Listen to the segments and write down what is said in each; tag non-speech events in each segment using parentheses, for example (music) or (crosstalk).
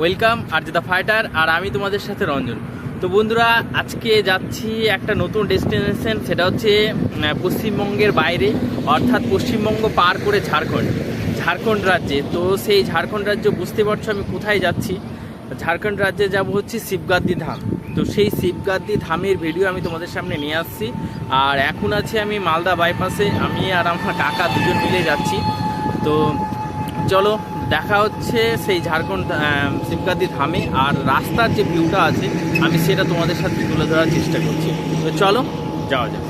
Welcome আর দা fighter, আর আমি তোমাদের সাথে রঞ্জন। তো বন্ধুরা, আজকে যাচ্ছি একটা নতুন ডেস্টিনেশন, সেটা হচ্ছে পশ্চিমবঙ্গের বাইরে, অর্থাৎ পশ্চিমবঙ্গ পার করে ঝাড়খণ্ড ঝাড়খণ্ড রাজ্যে। তো সেই ঝাড়খণ্ড রাজ্য বুঝতে পারছ আমি কোথায় যাচ্ছি? ঝাড়খণ্ড রাজ্যে যাব হচ্ছে শিবগাদ্দি ধাম। তো সেই শিবগাদ্দি ধামের ভিডিও আমি তোমাদের সামনে নিয়ে আসছি। আর এখন আছি আমি মালদা বাইপাসে আমি আর আমার কাকা দুজন মিলে যাচ্ছি। তো চলো দেখা হচ্ছে সেই ঝাড়খণ্ড শিবগাদ্দি ধামে আর রাস্তার যে ভিউটা আছে, আমি সেটা তোমাদের সাথে তুলে ধরার চেষ্টা করছি। তো চলো, যাওয়া যাক।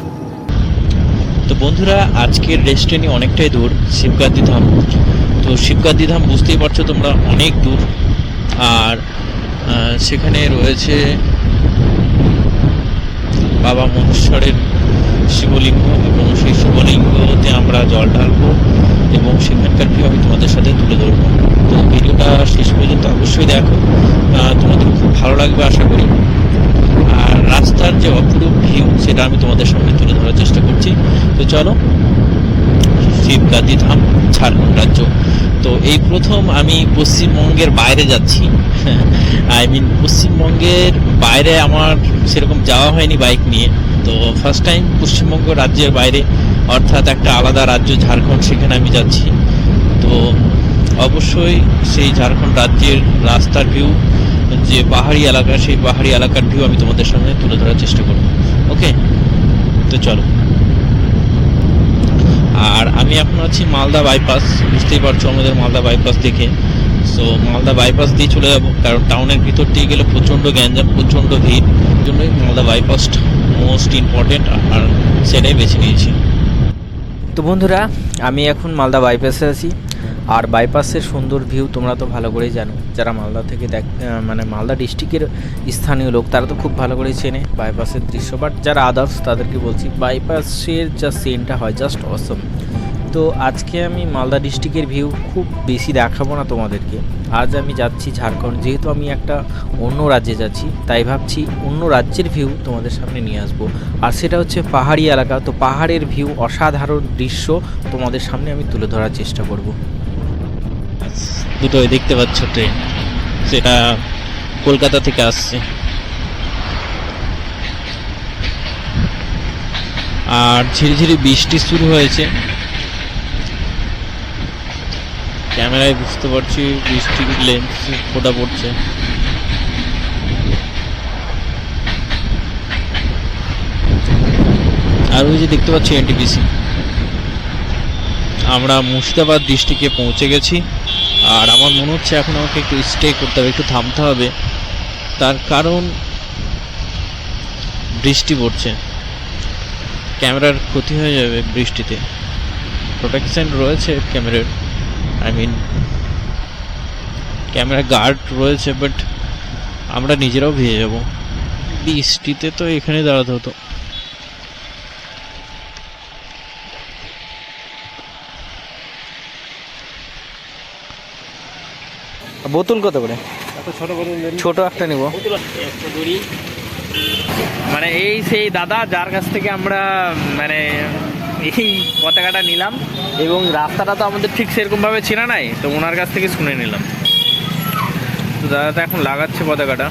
তো বন্ধুরা, আজকের রেস্টুরেন্টই অনেকটাই দূর শিবগাদ্দি ধাম। তো শিবগাদ্দি ধাম বুঝতেই পারছ তোমরা অনেক দূর। আর সেখানে রয়েছে বাবা মহেশ্বরের শিবলিঙ্গ এবং সেই শিবলিঙ্গতে আমরা জল ঢালবো। এবং সেখানকার ভিউ আমি তোমাদের সাথে তুলে ধরবো। তো ভিডিওটা শেষ পর্যন্ত অবশ্যই দেখো। তোমাদের খুব ভালো লাগবে আশা করি। আর রাস্তার যে অপরূপ ভিউ, সেটা আমি তোমাদের সামনে তুলে ধরার চেষ্টা করছি। তো চলো শিবগাদি ধাম ঝাড়খণ্ড রাজ্য। তো এই প্রথম আমি পশ্চিমবঙ্গের বাইরে যাচ্ছি। (laughs) আই মিন পশ্চিমবঙ্গের বাইরে আমার সেরকম যাওয়া হয়নি বাইক নিয়ে। তো ফার্স্ট টাইম পশ্চিমবঙ্গ রাজ্যের বাইরে। অর্থাৎ একটা আলাদা রাজ্য ঝাড়খণ্ড, সেখানে আমি যাচ্ছি। তো অবশ্যই সেই ঝাড়খণ্ড রাজ্যের রাস্তার ভিউ যে পাহাড়ি এলাকা, সেই পাহাড়ি এলাকার ভিউ আমি তোমাদের সামনে তুলে ধরার চেষ্টা করব। ওকে? তো চলো। আর আমি এখন আছি মালদা বাইপাস বুঝতেই পারছ আমাদের মালদা বাইপাস দেখে। সো মালদা বাইপাস দিয়ে চলে যাব, কারণ টাউনের ভিতর দিয়ে গেলে প্রচণ্ড গ্যাঞ্জাম, প্রচণ্ড ভিড়। জন্যই মালদা বাইপাস মোস্ট ইম্পর্টেন্ট আর সেটাই বেছে নিয়েছি। তো বন্ধুরা, আমি এখন মালদা বাইপাসে আছি। আর বাইপাসের সুন্দর ভিউ তোমরা তো ভালো করেই জানো। যারা মালদা থেকে দেখ মানে মালদা ডিস্ট্রিক্টের স্থানীয় লোক, তারা তো খুব ভালো করেই চেনে বাইপাসের দৃশ্য। বাট যারা আদার্স তাদেরকে বলছি, বাইপাসের যা সিনটা হয় জাস্ট অসম তো আজকে আমি মালদা ডিস্ট্রিক্টের ভিউ খুব বেশি দেখাবো না তোমাদেরকে। আজ আমি যাচ্ছি ঝাড়খণ্ড। যেহেতু আমি একটা অন্য রাজ্যে যাচ্ছি, তাই ভাবছি অন্য রাজ্যের ভিউ তোমাদের সামনে নিয়ে আসব। আর সেটা হচ্ছে পাহাড়ি এলাকা। তো পাহাড়ের ভিউ অসাধারণ দৃশ্য তোমাদের সামনে আমি তুলে ধরার চেষ্টা করব। দুটোই দেখতে পাচ্ছ ট্রেন সেটা কলকাতা থেকে আসছে। আর ঝিরি ঝিরি বৃষ্টি শুরু হয়েছে। ক্যামেরায় বুঝতে পারছি বৃষ্টির লেন্স ফোটা পড়ছে। আর ওই যে দেখতে পাচ্ছি এনটিপিসি আমরা মুর্শিদাবাদ ডিস্ট্রিক্টে পৌঁছে গেছি, আর আমার মনে হচ্ছে এখন আমাকে একটু স্টে করতে হবে, একটু থামতে হবে। তার কারণ, বৃষ্টি পড়ছে। ক্যামেরার ক্ষতি হয়ে যাবে বৃষ্টিতে। প্রোটেকশন রয়েছে ক্যামেরার। আই মিন ক্যামেরা গার্ড রয়েছে বাট আমরা নিজেরাও ভিজে যাব। বৃষ্টিতে তো এখানে দাঁড়াতে হতো। বোতল কত করে? ছোট একটা নিব। মানে এই সেই দাদা যার কাছ থেকে আমরা মানে এই পতাকাটা নিলাম এবং রাস্তাটা তো আমাদের ঠিক সেরকমভাবে চেনা নাই, তো ওনার কাছ থেকে শুনে নিলাম। তো দাদা তো এখন লাগাচ্ছে পতাকাটা।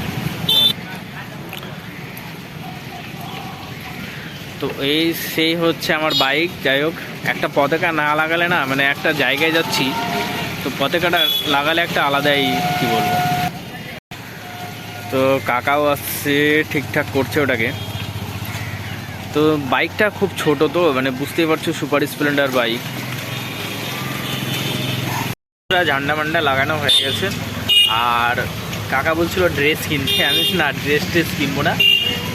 তো এই সেই হচ্ছে আমার বাইক, যাই হোক, একটা পতাকা না লাগালে না মানে একটা জায়গায় যাচ্ছি, তো পতাকাটা লাগালে একটা আলাদাই কি বলব। তো কাকাও আসছে, ঠিকঠাক করছে ওটাকে। তো বাইকটা খুব ছোট তো মানে বুঝতেই পারছ, সুপার স্প্লেন্ডার বাইক। ঝান্ডা মান্ডা লাগানো হয়ে গেছে। আর কাকা বলছিল ড্রেস কিনতে, আমি না ড্রেস ট্রেস কিনবো না।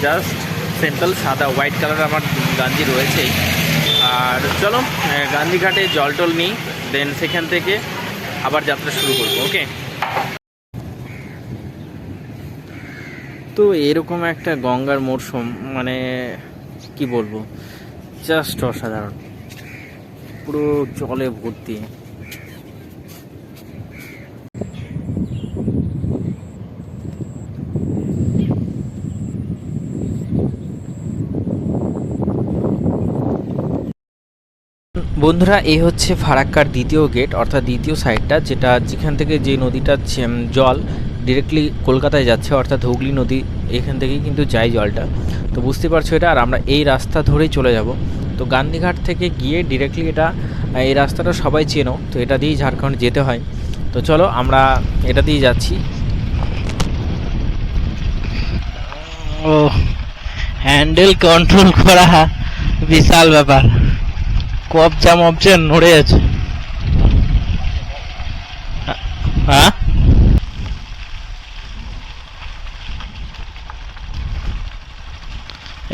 জাস্ট সিম্পল সাদা হোয়াইট কালার আমার গাঞ্জি রয়েছেই আর চলো গান্ধীঘাটে জল টল নিই দেন সেখান থেকে আবার যাত্রা শুরু করব ওকে তো এরকম একটা গঙ্গার মরশুম মানে কি বলব? জাস্ট অসাধারণ। পুরো জলে ভর্তি। বন্ধুরা এই হচ্ছে ফারাক্কার দ্বিতীয় গেট, অর্থাৎ দ্বিতীয় সাইডটা, যেটা যেখান থেকে যে নদীটা জল ডিরেক্টলি কলকাতায় যাচ্ছে, অর্থাৎ হুগলি নদী, এখান থেকেই কিন্তু যায় জলটা। তো বুঝতে পারছ এটা, আর আমরা এই রাস্তা ধরেই চলে যাব। তো গান্ধীঘাট থেকে গিয়ে ডিরেক্টলি এটা, এই রাস্তাটা সবাই চেনো, তো এটা দিয়েই ঝাড়খণ্ড যেতে হয়। তো চলো, আমরা এটা দিয়েই যাচ্ছি। ও হ্যান্ডেল কন্ট্রোল করা বিশাল ব্যাপার। কবজা মবজা নড়ে আছে। হ্যাঁ?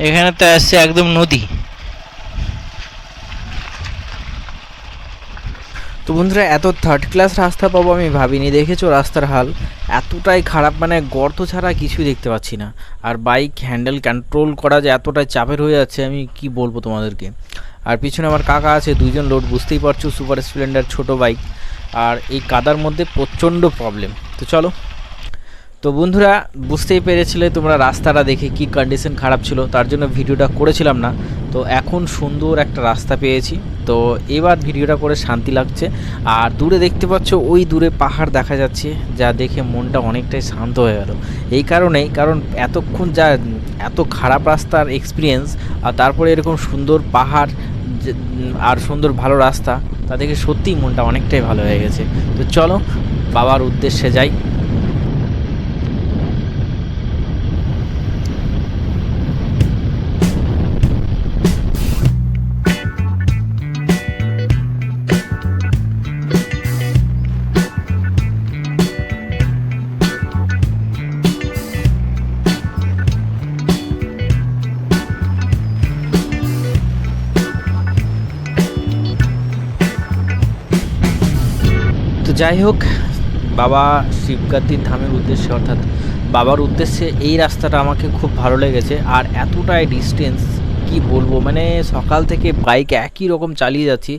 এখানে তো আসছে একদম নদী। তো বন্ধুরা, এত থার্ড ক্লাস রাস্তা পাবো আমি ভাবিনি। দেখেছ রাস্তার হাল? এতটাই খারাপ মানে গর্ত ছাড়া কিছুই দেখতে পাচ্ছি না। আর বাইক হ্যান্ডেল কন্ট্রোল করা যে এতটাই চাপের হয়ে যাচ্ছে, আমি কি বলব তোমাদেরকে? আর পিছনে আমার কাকা আছে, দুইজন লোড, বুঝতেই পারছ সুপার স্প্লেন্ডার ছোট বাইক আর এই কাদার মধ্যে প্রচণ্ড প্রবলেম তো চলো। তো বন্ধুরা, বুঝতেই পেরেছিলে তোমরা রাস্তাটা দেখে কি কন্ডিশন খারাপ ছিল, তার জন্য ভিডিওটা করেছিলাম না। তো এখন সুন্দর একটা রাস্তা পেয়েছি। তো এবার ভিডিওটা করে শান্তি লাগছে। আর দূরে দেখতে পাচ্ছ, ওই দূরে পাহাড় দেখা যাচ্ছে, যা দেখে মনটা অনেকটাই শান্ত হয়ে গেল। এই কারণেই, কারণ এতক্ষণ যা, এত খারাপ রাস্তার এক্সপিরিয়েন্স আর তারপরে এরকম সুন্দর পাহাড় আর সুন্দর ভালো রাস্তা, তা দেখে সত্যিই মনটা অনেকটাই ভালো হয়ে গেছে। তো চলো, বাবার উদ্দেশ্যে যাই। যাই হোক, বাবা শিবগাতির ধামের উদ্দেশ্যে, অর্থাৎ বাবার উদ্দেশ্যে এই রাস্তাটা আমাকে খুব ভালো লেগেছে। আর এতটাই ডিস্টেন্স কি বলব? মানে সকাল থেকে বাইক একই রকম চালিয়ে যাচ্ছি।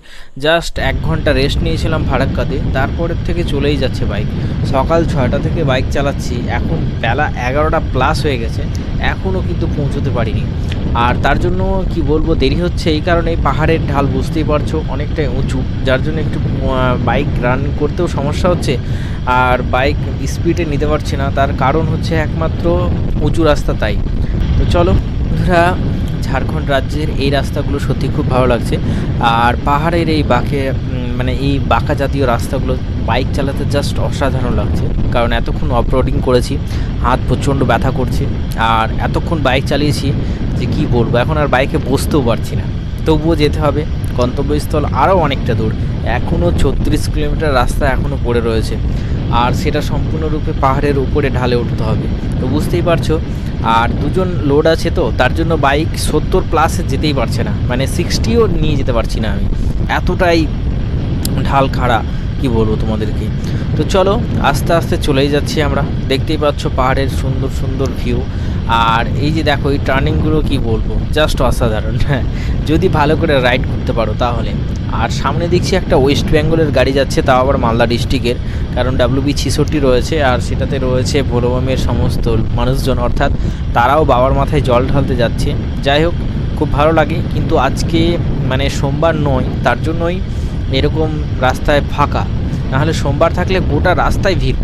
জাস্ট এক ঘণ্টা রেস্ট নিয়েছিলাম ফারাক্কাতে, তারপরের থেকে চলেই যাচ্ছে বাইক সকাল ছয়টা থেকে বাইক চালাচ্ছি, এখন বেলা এগারোটা প্লাস হয়ে গেছে এখনও কিন্তু পৌঁছতে পারিনি। আর তার জন্য কি বলব, দেরি হচ্ছে। এই কারণে পাহাড়ের ঢাল বুঝতেই পারছ, অনেকটাই উঁচু, যার জন্য একটু বাইক রান করতেও সমস্যা হচ্ছে। আর বাইক স্পিডে নিতে পারছি না, তার কারণ হচ্ছে একমাত্র উঁচু রাস্তা তাই। তো চলো বন্ধুরা, ঝাড়খণ্ড রাজ্যের এই রাস্তাগুলো সত্যি খুব ভালো লাগছে। আর পাহাড়ের এই বাঁকে মানে এই বাঁকা জাতীয় রাস্তাগুলো বাইক চালাতে জাস্ট অসাধারণ লাগছে। কারণ এতক্ষণ অফরোডিং করেছি, হাত প্রচণ্ড ব্যথা করছে, আর এতক্ষণ বাইক চালিয়েছি যে কি বলব, এখন আর বাইকে বসতেও পারছি না। তবুও যেতে হবে, গন্তব্যস্থল আরও অনেকটা দূর এখনও ছত্রিশ কিলোমিটার রাস্তা এখনও পড়ে রয়েছে, আর সেটা সম্পূর্ণরূপে পাহাড়ের উপরে ঢালে উঠতে হবে। তো বুঝতেই পারছ, আর দুজন লোড আছে তো, তার জন্য বাইক সত্তর প্লাসে যেতেই পারছে না মানে সিক্সটিও নিয়ে যেতে পারছি না আমি। এতটাই ঢাল খাড়া কি বলব তোমাদেরকে? তো চলো, আস্তে আস্তে চলেই যাচ্ছি আমরা। দেখতেই পাচ্ছ পাহাড়ের সুন্দর সুন্দর ভিউ আর এই যে দেখো, এই টার্নিংগুলো কি বলব? জাস্ট অসাধারণ। হ্যাঁ যদি ভালো করে রাইড করতে পারো তাহলে। আর সামনে দেখছি একটা ওয়েস্ট বেঙ্গলের গাড়ি যাচ্ছে, তাও আবার মালদা ডিস্ট্রিক্টের কারণ ডাব্লিউবি ছিষট্টি রয়েছে, আর সেটাতে রয়েছে ভোলবমের সমস্ত মানুষজন। অর্থাৎ তারাও বাবার মাথায় জল ঢালতে যাচ্ছে। যাই হোক, খুব ভালো লাগে। কিন্তু আজকে মানে সোমবার নয়, তার জন্যই এরকম রাস্তায় ফাঁকা। নাহলে সোমবার থাকলে গোটা রাস্তায় ভিড়।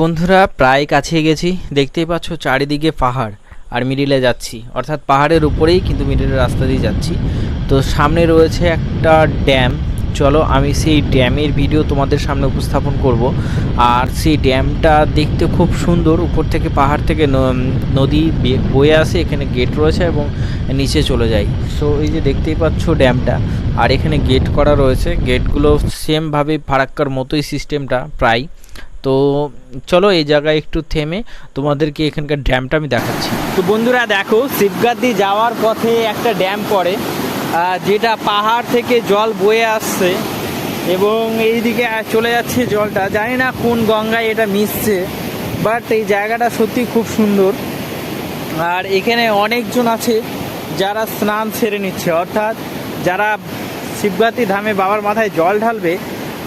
বন্ধুরা, প্রায় কাছে গেছি। দেখতেই পাচ্ছ চারিদিকে পাহাড় আর মিডিলে যাচ্ছি। অর্থাৎ পাহাড়ের উপরেই কিন্তু মিডিলের রাস্তা দিয়ে যাচ্ছি। তো সামনে রয়েছে একটা ড্যাম চলো, আমি সেই ড্যামের ভিডিও তোমাদের সামনে উপস্থাপন করব। আর সেই ড্যামটা দেখতে খুব সুন্দর। উপর থেকে পাহাড় থেকে নদী বয়ে আসে, এখানে গেট রয়েছে এবং নিচে চলে যায় সো এই যে দেখতেই পাচ্ছ ড্যামটা আর এখানে গেট করা রয়েছে। গেটগুলো সেমভাবে ফারাক্কার মতোই সিস্টেমটা প্রায়। তো চলো এই জায়গায় একটু থেমে তোমাদেরকে এখানকার ড্যামটা আমি দেখাচ্ছি। তো বন্ধুরা দেখো শিবগাদ্দি যাওয়ার পথে একটা ড্যাম পড়ে যেটা পাহাড় থেকে জল বয়ে আসছে এবং এইদিকে চলে যাচ্ছে জলটা। জানি না কোন গঙ্গায় এটা মিশছে বাট এই জায়গাটা সত্যি খুব সুন্দর। আর এখানে অনেকজন আছে যারা স্নান সেরে নিচ্ছে। অর্থাৎ যারা শিবগাতি ধামে বাবার মাথায় জল ঢালবে,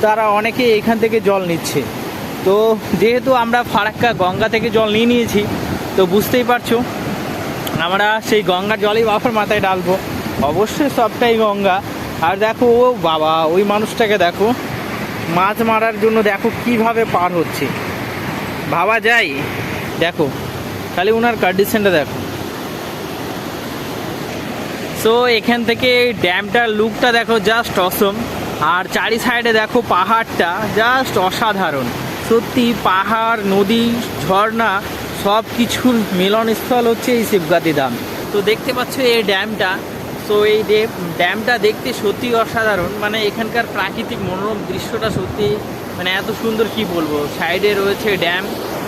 তারা অনেকে এখান থেকে জল নিচ্ছে। তো যেহেতু আমরা ফারাক্কা গঙ্গা থেকে জল নিয়ে নিয়েছি, তো বুঝতেই পারছ, আমরা সেই গঙ্গার জলই বাবার মাথায় ডালবো অবশ্যই সবটাই গঙ্গা। আর দেখো, ও বাবা, ওই মানুষটাকে দেখো, মাছ মারার জন্য দেখো কীভাবে পার হচ্ছে। ভাবা যায়? দেখো, খালি ওনার কন্ডিশনটা দেখো। সো এখান থেকে ড্যামটার লুকটা দেখো জাস্ট অসম আর চারি সাইডে দেখো পাহাড়টা জাস্ট অসাধারণ। সত্যি পাহাড়, নদী, ঝর্ণা সব কিছুর মিলনস্থল হচ্ছে এই শিবগাতি দাম তো দেখতে পাচ্ছ এই ড্যামটা। তো এই ড্যামটা দেখতে সত্যি অসাধারণ। মানে এখানকার প্রাকৃতিক মনোরম দৃশ্যটা সত্যি মানে এত সুন্দর কি বলব? সাইডে রয়েছে ড্যাম,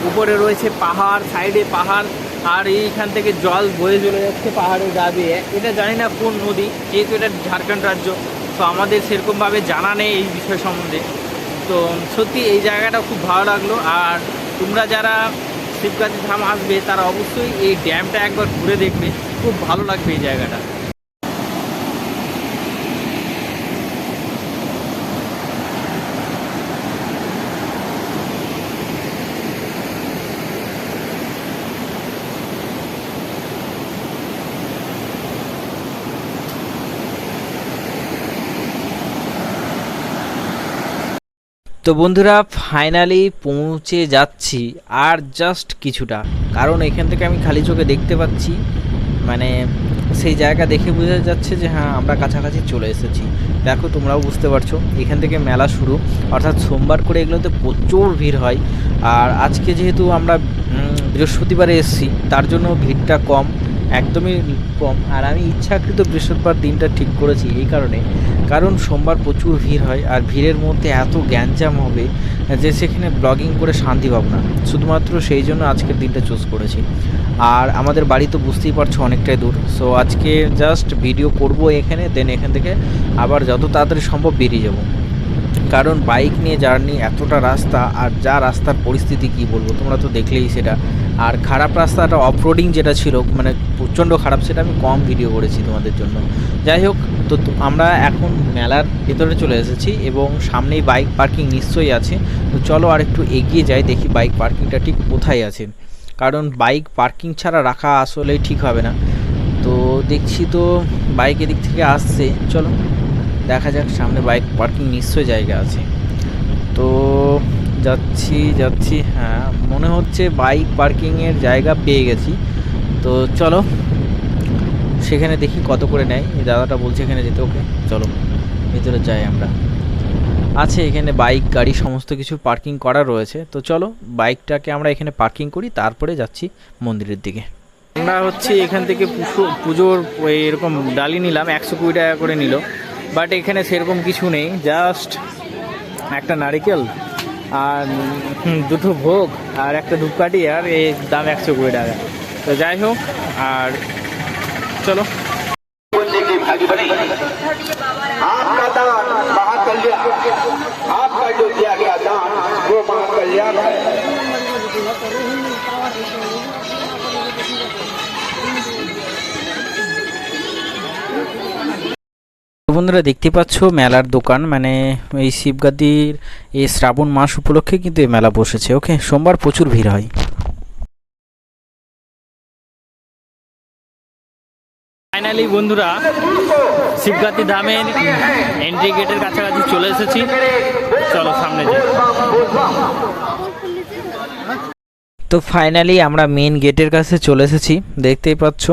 উপরে রয়েছে পাহাড়, সাইডে পাহাড়, আর এইখান থেকে জল বয়ে চলে যাচ্ছে পাহাড়ের গা দিয়ে। এটা জানি না কোন নদী, যেহেতু এটা ঝাড়খণ্ড রাজ্য। তো আমাদের সেরকমভাবে জানা নেই এই বিষয় সম্বন্ধে। তো সত্যি এই জায়গাটা খুব ভালো লাগল। আর তোমরা যারা শিবগাছি ধাম আসবে, তারা অবশ্যই এই ড্যামটা একবার ঘুরে দেখবে। খুব ভালো লাগবে এই জায়গাটা। তো বন্ধুরা ফাইনালি পৌঁছে যাচ্ছি, আর জাস্ট কিছুটা। কারণ এখান থেকে আমি খালি চোখে দেখতে পাচ্ছি মানে সেই জায়গা দেখে বোঝা যাচ্ছে যে হ্যাঁ আমরা কাছাকাছি চলে এসেছি। দেখো, তোমরাও বুঝতে পারছ, এখান থেকে মেলা শুরু। অর্থাৎ সোমবার করে এগুলোতে প্রচুর ভিড় হয়। আর আজকে যেহেতু আমরা বৃহস্পতিবারে এসেছি, তার জন্য ভিড়টা কম। একদমই কম। আর আমি ইচ্ছাকৃত বৃহস্পতিবার দিনটা ঠিক করেছি এই কারণে। কারণ সোমবার প্রচুর ভিড় হয় আর ভিড়ের মধ্যে এত গ্যাঞ্জাম হবে যে সেখানে ব্লগিং করে শান্তি পাবো না। শুধুমাত্র সেই জন্য আজকের দিনটা চুজ করেছি। আর আমাদের বাড়ি তো বুঝতেই পারছ অনেকটাই দূর। সো আজকে জাস্ট ভিডিও করব এখানে দেন এখান থেকে আবার যত তাড়াতাড়ি সম্ভব বেরিয়ে যাব। কারণ বাইক নিয়ে জার্নি এতটা রাস্তা আর যা রাস্তার পরিস্থিতি কি বলব? তোমরা তো দেখলেই সেটা। আর খারাপ রাস্তাটা অফরোডিং যেটা ছিল মানে প্রচণ্ড খারাপ, সেটা আমি কম ভিডিও করেছি তোমাদের জন্য। যাই হোক, তো আমরা এখন মেলার ভেতরে চলে এসেছি এবং সামনেই বাইক পার্কিং নিশ্চয়ই আছে। তো চলো আর একটু এগিয়ে যাই, দেখি বাইক পার্কিংটা ঠিক কোথায় আছে। কারণ বাইক পার্কিং ছাড়া রাখা আসলেই ঠিক হবে না। তো দেখছি তো বাইক এদিক থেকে আসছে। চলো, দেখা যাক সামনে বাইক পার্কিং নিশ্চয়ই জায়গা আছে। তো যাচ্ছি যাচ্ছি হ্যাঁ মনে হচ্ছে বাইক পার্কিংয়ের জায়গা পেয়ে গেছি। তো চলো, সেখানে দেখি কত করে নেয়। এই দাদাটা বলছে এখানে যেতে ওকে। চলো, ভিতরে যাই আমরা। আছে এখানে বাইক গাড়ি, সমস্ত কিছু পার্কিং করা রয়েছে। তো চলো বাইকটাকে আমরা এখানে পার্কিং করি, তারপরে যাচ্ছি মন্দিরের দিকে। আমরা হচ্ছে এখান থেকে পুজো- পুজোর এরকম ডালি নিলাম, একশো কুড়ি টাকা করে নিল। বাট এখানে সেরকম কিছু নেই জাস্ট একটা নারিকেল আর দুটো ভোগ আর একটা ধূপকাঠি আর এই দাম একশো কুড়ি টাকা। তো যাই হোক, আর চলো। বন্ধুরা দেখতে পাচ্ছ মেলার দোকান মানে এই শিবগাদির এই শ্রাবণ মাস উপলক্ষে কিন্তু এই মেলা বসেছে ওকে? সোমবার প্রচুর ভিড় হয়। ফাইনালি বন্ধুরা শিবগাতি ধামের এন্ট্রি গেটের কাছাকাছি চলে এসেছি। চলো সামনে যাই। তো ফাইনালি আমরা মেন গেটের কাছে চলে এসেছি দেখতেই পাচ্ছ।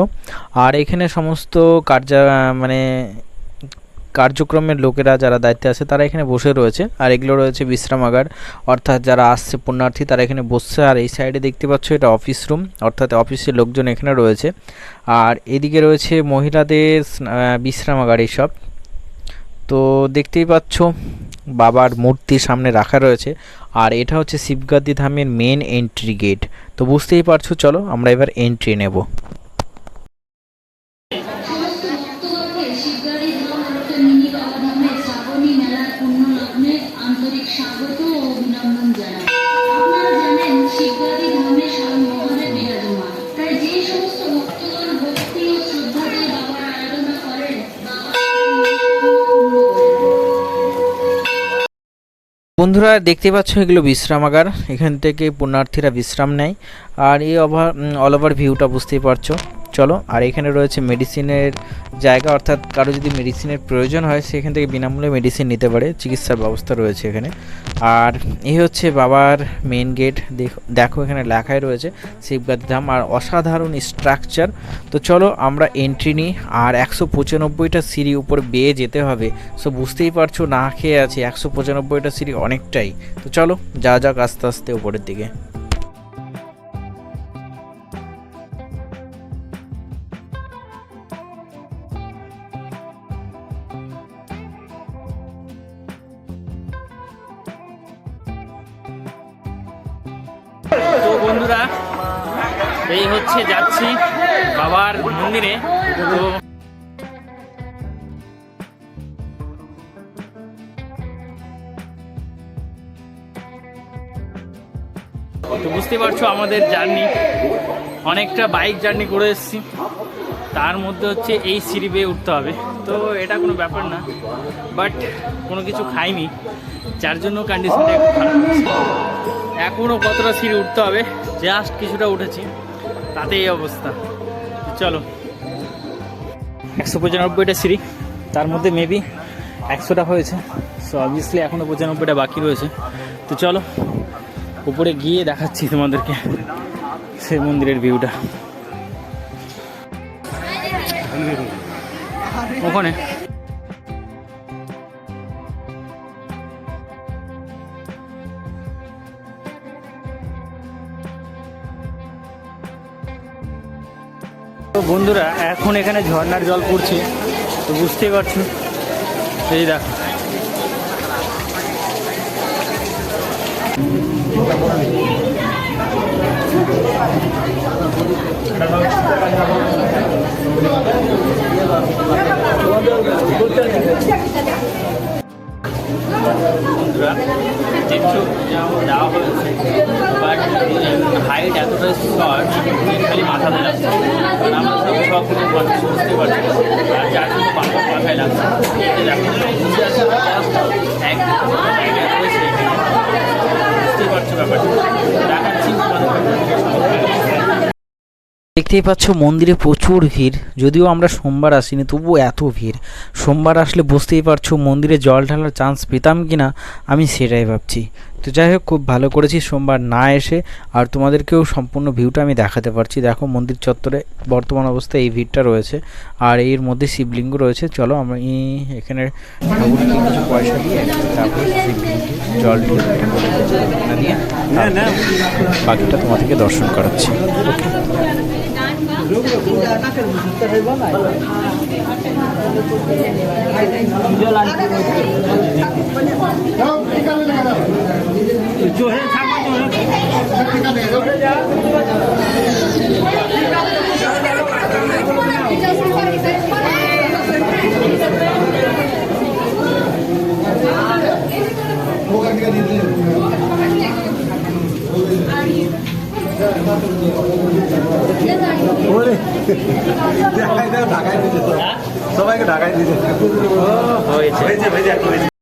আর এখানে সমস্ত কার্যা মানে কার্যক্রমের লোকেরা যারা দায়িত্বে আছে, তারা এখানে বসে রয়েছে। আর এগুলো রয়েছে বিশ্রামাগার অর্থাৎ যারা আসছে, পুণ্যার্থী, তারা এখানে বসছে। আর এই সাইডে দেখতে পাচ্ছ, এটা অফিস রুম। অর্থাৎ অফিসের লোকজন এখানে রয়েছে। আর এদিকে রয়েছে মহিলাদের বিশ্রামাগার এইসব তো দেখতেই পাচ্ছ, বাবার মূর্তি সামনে রাখা রয়েছে। আর এটা হচ্ছে শিবগাদ্দি ধামের মেন এন্ট্রি গেট তো বুঝতেই পারছ, চলো আমরা এবার এন্ট্রি নেব। বন্ধুরা, দেখতে পাচ্ছ এগুলো বিশ্রামাগার। এখান থেকে পুণ্যার্থীরা বিশ্রাম নেয়। আর এই ওভার অল ওভার ভিউটা বুঝতেই পারছ। চলো, আর এখানে রয়েছে মেডিসিনের জায়গা, অর্থাৎ কারও যদি মেডিসিনের প্রয়োজন হয়, সেখান থেকে বিনামূল্যে মেডিসিন নিতে পারে, চিকিৎসার ব্যবস্থা রয়েছে এখানে। আর এই হচ্ছে বাবার মেন গেট দেখো দেখো এখানে লেখাই রয়েছে শিবগাতি ধাম, আর অসাধারণ স্ট্রাকচার তো চলো, আমরা এন্ট্রি নিই, আর একশো পঁচানব্বইটা সিঁড়ি উপর বেয়ে যেতে হবে। সো বুঝতেই পারছ, না খেয়ে আছে, একশো পঁচানব্বইটা সিঁড়ি অনেকটাই। তো চলো, যা যাক আস্তে আস্তে উপরের দিকে। হচ্ছে যাচ্ছি বাবার মন্দিরে। তো তো বুঝতে পারছ আমাদের জার্নি। অনেকটা বাইক জার্নি করে এসেছি। তার মধ্যে হচ্ছে এই সিঁড়ি বেয়ে উঠতে হবে। তো এটা কোনো ব্যাপার না, বাট কোনো কিছু খাইনি। যার জন্য কন্ডিশনটা খারাপ। এখনও কতটা সিঁড়ি উঠতে হবে? জাস্ট কিছুটা উঠেছি। তাতে এই অবস্থা চলো। একশো পঁচানব্বইটা সিঁড়ি, তার মধ্যে মেবি একশোটা হয়েছে। সো অবভিয়াসলি এখনও পঁচানব্বইটা বাকি রয়েছে। তো চলো, উপরে গিয়ে দেখাচ্ছি তোমাদেরকে সেই মন্দিরের ভিউটা ওখানে? বন্ধুরা এখন এখানে ঝর্ণার জল পড়ছে তো বুঝতেই পারছ। এই দেখো। বন্ধুরা দেখছ যেমন দেওয়া হয়েছে বাট হাইট এতটা শর্ট খালি মাথা দিয়ে লাগছে আমরা সব সব কিছু বুঝতে পারছি আর যার জন্য পাথর মাথায় লাগছে বুঝতে আছে। বুঝতেই পারছ ব্যাপারটা দেখাচ্ছি দেখতেই পাচ্ছ মন্দিরে প্রচুর ভিড়। যদিও আমরা সোমবার আসিনি, তবুও এত ভিড়। সোমবার আসলে বুঝতেই পারছ মন্দিরে জল ঢালার চান্স পেতাম কি না আমি সেটাই ভাবছি। তো যাই হোক, খুব ভালো করেছি সোমবার না এসে। আর তোমাদেরকেও সম্পূর্ণ ভিউটা আমি দেখাতে পারছি। দেখো মন্দির চত্বরে বর্তমান অবস্থায় এই ভিড়টা রয়েছে। আর এর মধ্যে শিবলিঙ্গ রয়েছে। চলো আমি এখানে কিছু পয়সা দিয়ে বাকিটা তোমাদেরকে দর্শন করাচ্ছি। ওকে जो है छापा जो है टिका ঢাকায় দিতে সবাইকে ঢাকায় দিতে হয়েছে হয়েছে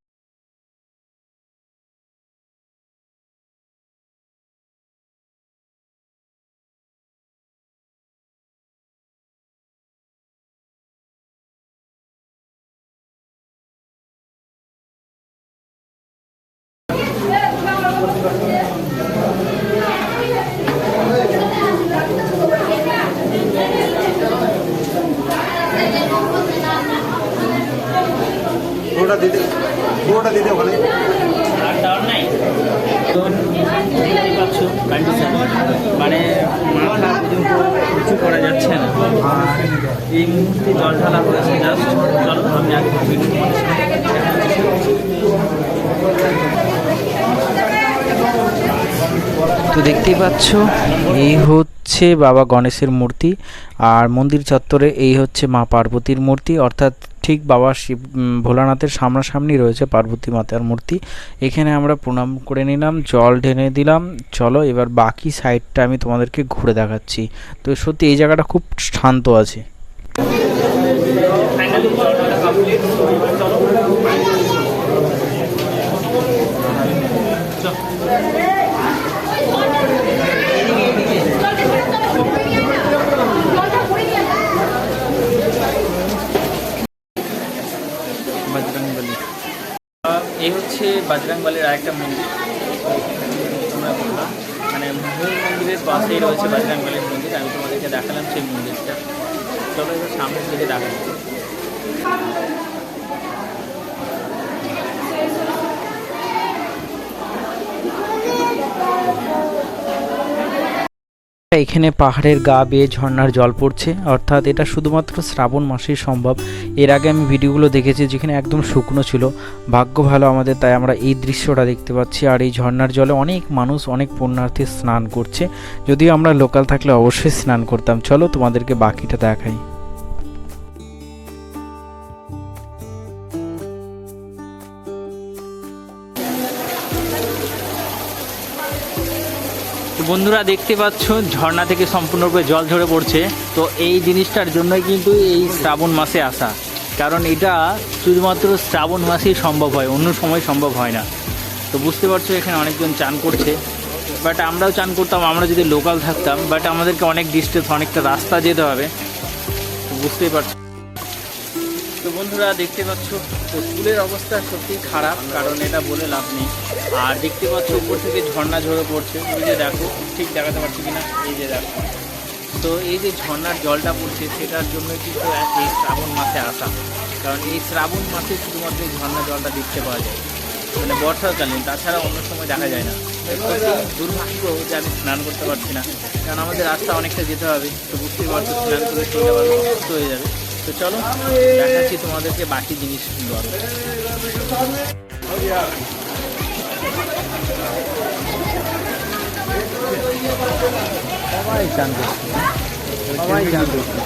Thank. দেখতেই পাচ্ছ এই হচ্ছে বাবা গণেশের মূর্তি, আর মন্দির চত্বরে এই হচ্ছে মা পার্বতীর মূর্তি, অর্থাৎ ঠিক বাবা শিব ভোলানাথের সামনাসামনি রয়েছে পার্বতী মাতার মূর্তি। এখানে আমরা প্রণাম করে নিলাম, জল ঢেলে দিলাম। চলো এবার বাকি সাইডটা আমি তোমাদেরকে ঘুরে দেখাচ্ছি। তো সত্যি এই জায়গাটা খুব শান্ত আছে। চলো বজরংবলী এই হচ্ছে বজরংবলীর আরেকটা মন্দির। তোমরা বললাম মানে মূল মন্দিরের পাশেই রয়েছে বাজরাংবালির মন্দির। আমি তোমাদেরকে দেখালাম সেই মন্দিরটা। চলো এবার সামনের দিকে দেখাবো এখানে পাহাড়ের গা বেয়ে ঝর্নার জল পড়ছে। অর্থাৎ এটা শুধুমাত্র শ্রাবণ মাসেই সম্ভব। এর আগে আমি ভিডিওগুলো দেখেছি যেখানে একদম শুকনো ছিল। ভাগ্য ভালো আমাদের, তাই আমরা এই দৃশ্যটা দেখতে পাচ্ছি। আর এই ঝর্নার জলে অনেক মানুষ, অনেক পুণ্যার্থী স্নান করছে। যদিও আমরা লোকাল থাকলে অবশ্যই স্নান করতাম। চলো তোমাদেরকে বাকিটা দেখাই। বন্ধুরা দেখতে পাচ্ছ, ঝর্ণা থেকে সম্পূর্ণরূপে জল ঝরে পড়ছে। তো এই জিনিসটার জন্যই কিন্তু এই শ্রাবণ মাসে আসা। কারণ এটা শুধুমাত্র শ্রাবণ মাসেই সম্ভব হয়, অন্য সময় সম্ভব হয় না। তো বুঝতে পারছ, এখানে অনেকজন চান করছে। বাট আমরাও চান করতাম, আমরা যদি লোকাল থাকতাম। বাট আমাদেরকে অনেক ডিস্টেন্স অনেকটা রাস্তা যেতে হবে। বুঝতেই পারছ। বন্ধুরা দেখতে পাচ্ছ স্কুলের অবস্থা সত্যি খারাপ, কারণ এটা বলে লাভ নেই। আর দেখতে পাচ্ছ, উপর থেকে ঝর্ণা ঝরে পড়ছে। ওই যে দেখো, ঠিক দেখাতে পারছি কিনা? এই যে দেখো। তো এই যে ঝর্ণার জলটা পড়ছে, সেটার জন্য কিন্তু এই শ্রাবণ মাসে আসা। কারণ এই শ্রাবণ মাসে শুধুমাত্র এই ঝর্ণার জলটা দেখতে পাওয়া যায়। মানে বর্ষাকালীন, তাছাড়া অন্য সময় দেখা যায় না। দুর্ভাগ্য যে আমি স্নান করতে পারছি না। কারণ আমাদের রাস্তা অনেকটা যেতে হবে। তো বুঝতেই পারছ, স্নান করে আবার অসুস্থ হয়ে যাবে। তো চলো দেখাচ্ছি তোমাদেরকে বাকি জিনিসগুলো আরও সবাই চান করছে সবাই চান করছে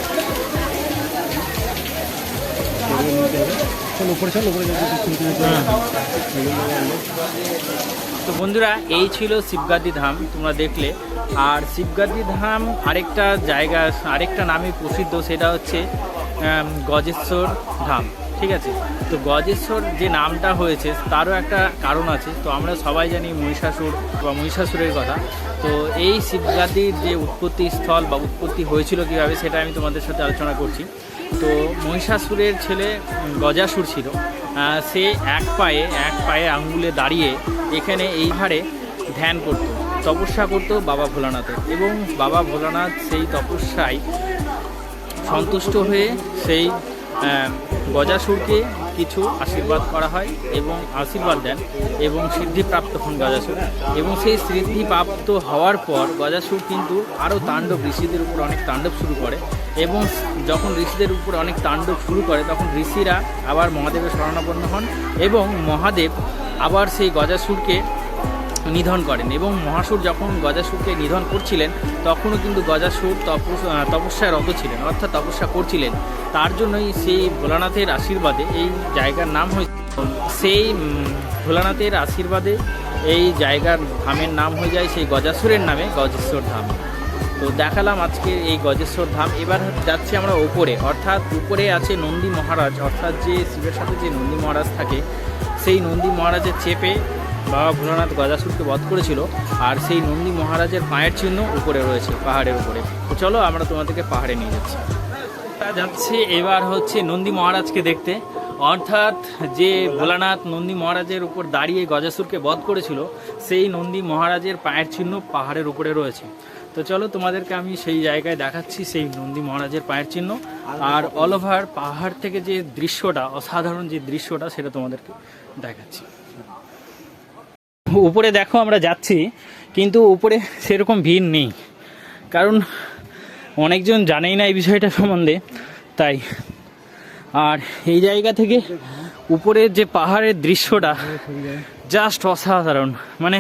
তো বন্ধুরা এই ছিল শিবগাদি ধাম তোমরা দেখলে। আর শিবগাদি ধাম আরেকটা জায়গা আরেকটা নামে প্রসিদ্ধ সেটা হচ্ছে গজেশ্বর ধাম, ঠিক আছে? তো গজেশ্বর যে নামটা হয়েছে, তারও একটা কারণ আছে। তো আমরা সবাই জানি মহিষাসুর বা মহিষাসুরের কথা। তো এই শিবগাদির যে উৎপত্তি স্থল বা উৎপত্তি হয়েছিল কীভাবে, সেটা আমি তোমাদের সাথে আলোচনা করছি। তো মহিষাসুরের ছেলে গজাসুর ছিল। সে এক পায়ে এক পায়ে আঙ্গুলে দাঁড়িয়ে এখানে এই হারে ধ্যান করত, তপস্যা করত বাবা ভোলানাথের। এবং বাবা ভোলানাথ সেই তপস্যায় সন্তুষ্ট হয়ে সেই গজাসুরকে কিছু আশীর্বাদ করা হয় এবং আশীর্বাদ দেন এবং সিদ্ধিপ্রাপ্ত হন গজাসুর এবং সেই সিদ্ধিপ্রাপ্ত হওয়ার পর গজাসুর কিন্তু আরও তাণ্ডব, ঋষিদের উপর অনেক তাণ্ডব শুরু করে এবং যখন ঋষিদের উপর অনেক তাণ্ডব শুরু করে, তখন ঋষিরা আবার মহাদেবের শরণাপন্ন হন এবং মহাদেব আবার সেই গজাসুরকে নিধন করেন এবং মহাসুর যখন গজাসুরকে নিধন করছিলেন, তখনও কিন্তু গজাসুর তপস তপস্যায় রত ছিলেন, অর্থাৎ তপস্যা করছিলেন। তার জন্যই সেই ভোলানাথের আশীর্বাদে এই জায়গার নাম হয়েছে, সেই ভোলানাথের আশীর্বাদে এই জায়গার ধামের নাম হয়ে যায় সেই গজাসুরের নামে গজেশ্বর ধাম। তো দেখালাম আজকে এই গজেশ্বর ধাম। এবার যাচ্ছি আমরা উপরে, অর্থাৎ উপরে আছে নন্দী মহারাজ, অর্থাৎ যে শিবের সাথে যে নন্দী মহারাজ থাকে, সেই নন্দী মহারাজের চেপে বাবা ভোলানাথ গজাসুরকে বধ করেছিল আর সেই নন্দী মহারাজের পায়ের চিহ্ন উপরে রয়েছে, পাহাড়ের উপরে। চলো আমরা তোমাদেরকে পাহাড়ে নিয়ে যাচ্ছি। যাচ্ছে এবার হচ্ছে নন্দী মহারাজকে দেখতে। অর্থাৎ যে ভোলানাথ নন্দী মহারাজের উপর দাঁড়িয়ে গজাসুরকে বধ করেছিল, সেই নন্দী মহারাজের পায়ের চিহ্ন পাহাড়ের উপরে রয়েছে। তো চলো তোমাদেরকে আমি সেই জায়গায় দেখাচ্ছি সেই নন্দী মহারাজের পায়ের চিহ্ন। আর অল ওভার পাহাড় থেকে যে দৃশ্যটা, অসাধারণ যে দৃশ্যটা, সেটা তোমাদেরকে দেখাচ্ছি। উপরে দেখো আমরা যাচ্ছি, কিন্তু উপরে সেরকম ভিড় নেই। কারণ অনেকজন জানেই না এই বিষয়টা সম্বন্ধে, তাই। আর এই জায়গা থেকে উপরের যে পাহাড়ের দৃশ্যটা জাস্ট অসাধারণ। মানে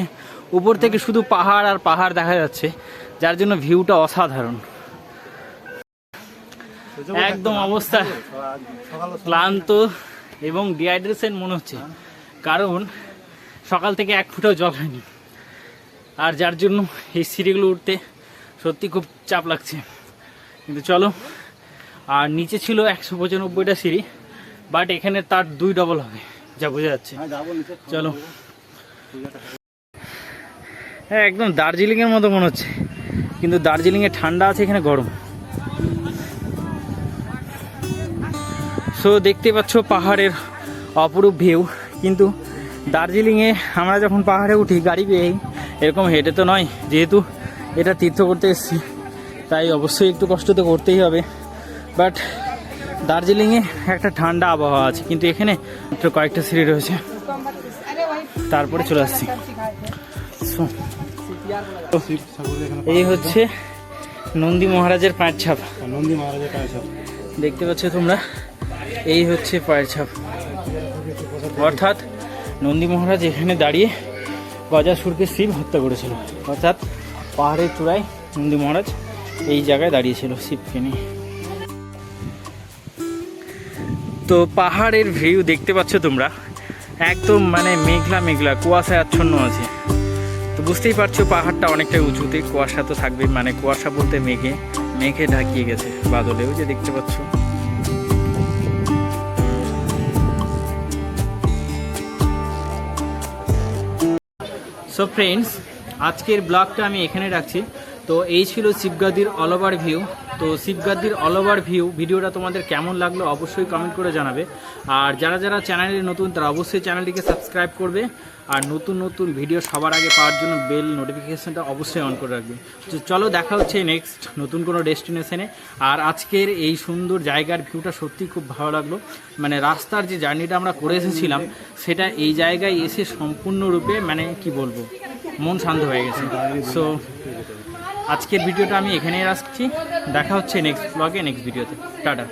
উপর থেকে শুধু পাহাড় আর পাহাড় দেখা যাচ্ছে, যার জন্য ভিউটা অসাধারণ। একদম অবস্থা ক্লান্ত এবং ডিহাইড্রেশন মনে হচ্ছে। কারণ সকাল থেকে এক ফুটাও জল হয়নি। আর যার জন্য এই সিঁড়িগুলো উঠতে সত্যি খুব চাপ লাগছে। কিন্তু চলো আর নিচে ছিল একশো পঁচানব্বইটা সিঁড়ি বাট এখানে তার দুই ডবল হবে যা বোঝা যাচ্ছে। চলো। হ্যাঁ একদম দার্জিলিংয়ের মতো মনে হচ্ছে কিন্তু দার্জিলিংয়ে ঠান্ডা আছে এখানে গরম। সো দেখতে পাচ্ছ পাহাড়ের অপরূপ ভিউ কিন্তু দার্জিলিংয়ে আমরা যখন পাহাড়ে উঠি গাড়ি পেয়েই এরকম হেঁটে তো নয় যেহেতু এটা তীর্থ করতে এসেছি তাই অবশ্যই একটু কষ্ট তো করতেই হবে। বাট দার্জিলিংয়ে একটা ঠান্ডা আবহাওয়া আছে কিন্তু এখানে মাত্র কয়েকটা সিঁড়ি রয়েছে। তারপরে চলে আসছি। এই হচ্ছে নন্দী মহারাজের পায়ের ছাপ। নন্দী মহারাজের কাছে দেখতে পাচ্ছ তোমরা এই হচ্ছে পায়ের ছাপ। অর্থাৎ নন্দী মহারাজ এখানে দাঁড়িয়ে গজাসুরকে শিব হত্যা করেছিল। অর্থাৎ পাহাড়ের চূড়ায় নন্দী মহারাজ এই জায়গায় দাঁড়িয়েছিল শিবকে নিয়ে। তো পাহাড়ের ভিউ দেখতে পাচ্ছ তোমরা? একদম মানে মেঘলা মেঘলা, কুয়াশায় আচ্ছন্ন আছে। তো বুঝতেই পারছ পাহাড়টা অনেকটা উঁচুতে, কুয়াশা তো থাকবে মানে কুয়াশা বলতে মেঘে মেঘে ঢাকিয়ে গেছে বাদলেও যে দেখতে পাচ্ছ। সো ফ্রেন্ডস আজকের ব্লগটা আমি এখানে রাখছি। তো এই ছিল শিবগাদির অল ওভার ভিউ তো শিবগাদির অল ওভার ভিউ ভিডিওটা তোমাদের কেমন লাগল অবশ্যই কমেন্ট করে জানাবে। আর যারা যারা চ্যানেলে নতুন, তারা অবশ্যই চ্যানেলটিকে সাবস্ক্রাইব করবে। আর নতুন নতুন ভিডিও সবার আগে পাওয়ার জন্য বেল নোটিফিকেশানটা অবশ্যই অন করে রাখবে। তো চলো দেখা হচ্ছে নেক্সট নতুন কোনো ডেস্টিনেশনে আর আজকের এই সুন্দর জায়গার ভিউটা সত্যি খুব ভালো লাগল। মানে রাস্তার যে জার্নিটা আমরা করে এসেছিলাম, সেটা এই জায়গায় এসে সম্পূর্ণরূপে মানে কি বলব? মন শান্ত হয়ে গেছে। সো আজকের ভিডিওটা আমি এখানেই রাখছি। দেখা হচ্ছে নেক্সট ব্লগে নেক্সট ভিডিওতে টাটা।